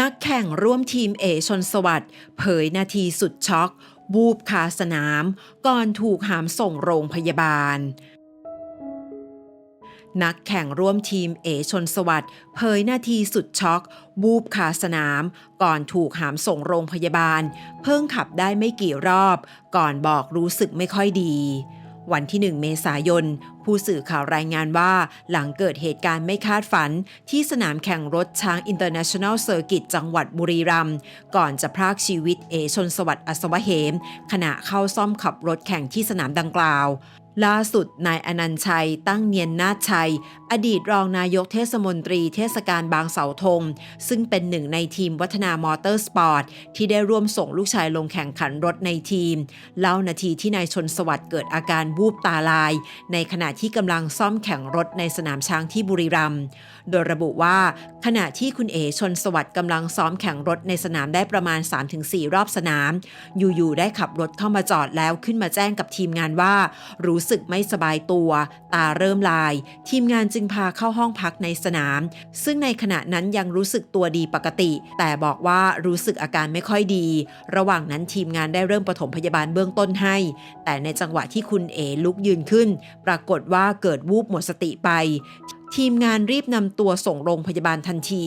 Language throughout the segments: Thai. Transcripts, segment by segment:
นักแข่งร่วมทีมเอชนสวัสด์เผยนาทีสุดช็อกบูบคาสนาม ก่อนถูกหามส่งโรงพยาบาล นักแข่งร่วมทีมเอชนสวัสด์เผยนาทีสุดช็อกบูบคาสนาม ก่อนถูกหามส่งโรงพยาบาล เพิ่งขับได้ไม่กี่รอบ ก่อนบอกรู้สึกไม่ค่อยดี วันที่ 1 เมษายน ผู้สื่อข่าวรายงานว่า หลังเกิดเหตุการณ์ไม่คาดฝัน ที่สนามแข่งรถช้างอินเตอร์เนชั่นแนลเซอร์กิตจังหวัดบุรีรัมย์ก่อนจะพรากชีวิตเอชนสวัสดิ์อัศวเหม ขณะเข้าซ่อมขับรถแข่งที่สนามดังกล่าว ล่าสุดนายอนันชัย ตั้งเนียนนาชัย อดีตรองนายกเทศมนตรีเทศกาลบางเสาธง ซึ่งเป็นหนึ่งในทีมวัฒนามอเตอร์สปอร์ต ที่ได้ร่วมส่งลูกชายลงแข่งขันรถในทีม เล่านาทีที่นายชนสวัสดิ์เกิดอาการวูบตาลาย ในขณะที่กำลังซ่อมแข่งรถในสนามช้างที่บุรีรัมย์โดยระบุว่า ขณะที่คุณเอชนสวัสดิ์กำลังซ้อมแข่งรถในสนามได้ประมาณ 3-4 รอบสนาม อยู่ๆได้ขับรถเข้ามาจอดแล้วขึ้นมาแจ้งกับทีมงานว่ารู้้สึกไม่สบายตัว ตาเริ่มลาย ทีมงานจึงพาเข้าห้องพักในสนาม ซึ่งในขณะนั้นยังรู้สึกตัวดีปกติ แต่บอกว่ารู้สึกอาการไม่ค่อยดี ระหว่างนั้นทีมงานได้เริ่มปฐมพยาบาลเบื้องต้นให้ แต่ในจังหวะที่คุณเอลุกยืนขึ้น ปรากฏว่าเกิดวูบหมดสติไป ทีมงานรีบนำตัวส่งโรงพยาบาลทันที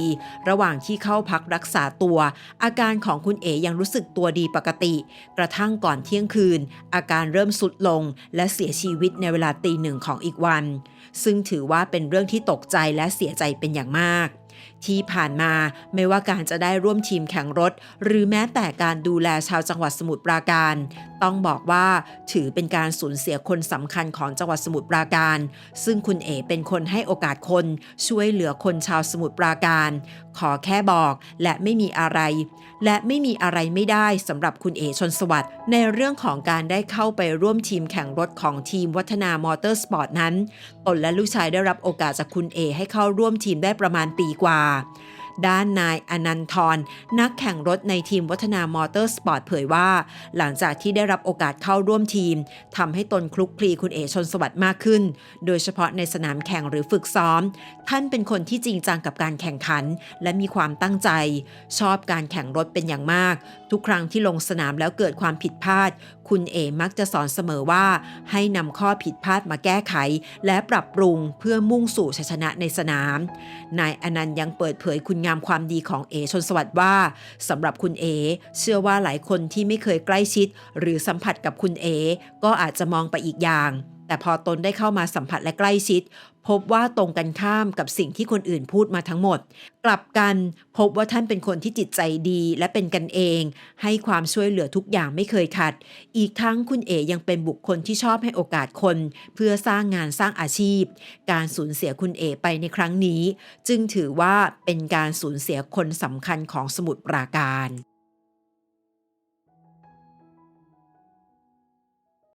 ระหว่างที่เข้าพักรักษาตัว อาการของคุณเอยังรู้สึกตัวดีปกติ กระทั่งก่อนเที่ยงคืน อาการเริ่มสุดลง และเสียชีวิตในเวลาตีหนึ่งของอีกวัน ซึ่งถือว่าเป็นเรื่องที่ตกใจและเสียใจเป็นอย่างมาก ที่ผ่านมาไม่ว่าการจะได้ร่วมทีมแข่งรถ หรือแม้แต่การดูแลชาวจังหวัดสมุทรปราการ ต้องบอกว่าถือเป็นการสูญเสียคนสำคัญของจังหวัดสมุทรปราการ ซึ่งคุณเอ๋เป็นคนให้โอกาสคนช่วยเหลือคนชาวสมุทรปราการ ขอแค่บอกและไม่มีอะไร และไม่มีอะไรไม่ได้สำหรับคุณเอ๋ชนสวัสด์ในเรื่องของการได้เข้าไปร่วมทีมแข่งรถของทีมวัฒนามอเตอร์สปอร์ตนั้นตนและลูกชายได้รับโอกาสจากคุณเอให้เข้าร่วมทีมได้ประมาณปีกว่า 것이다. ด้านนายอนันทรนักแข่งรถในทีมวัฒนามอเตอร์สปอร์ตเผยว่า หลังจากที่ได้รับโอกาสเข้าร่วมทีมทำให้ตนคลุกคลีคุณเอชนสวัสดิ์มากขึ้น โดยเฉพาะในสนามแข่งหรือฝึกซ้อม ท่านเป็นคนที่จริงจังกับการแข่งขัน และมีความตั้งใจ ชอบการแข่งรถเป็นอย่างมาก ทุกครั้งที่ลงสนามแล้วเกิดความผิดพลาด คุณเอมักจะสอนเสมอว่า ให้นำข้อผิดพลาดมาแก้ไข และปรับปรุงเพื่อมุ่งสู่ชัยชนะในสนาม นายอนันต์ยังเปิดเผยคุณงามความดีของเอชนสวัสดิ์ว่าสำหรับคุณเอ เชื่อว่าหลายคนที่ไม่เคยใกล้ชิด หรือสัมผัสกับคุณเอ ก็อาจจะมองไปอีกอย่าง แต่พอตนได้เข้ามาสัมผัสและใกล้ชิด พบว่าตรงกันข้ามกับสิ่งที่คนอื่นพูดมาทั้งหมด กลับกันพบว่าท่านเป็นคนที่จิตใจดีและเป็นกันเอง ให้ความช่วยเหลือทุกอย่างไม่เคยขัด อีกทั้งคุณเอยังเป็นบุคคลที่ชอบให้โอกาสคน เพื่อสร้างงานสร้างอาชีพ การสูญเสียคุณเอไปในครั้งนี้ จึงถือว่าเป็นการสูญเสียคนสำคัญของสมุทรปราการ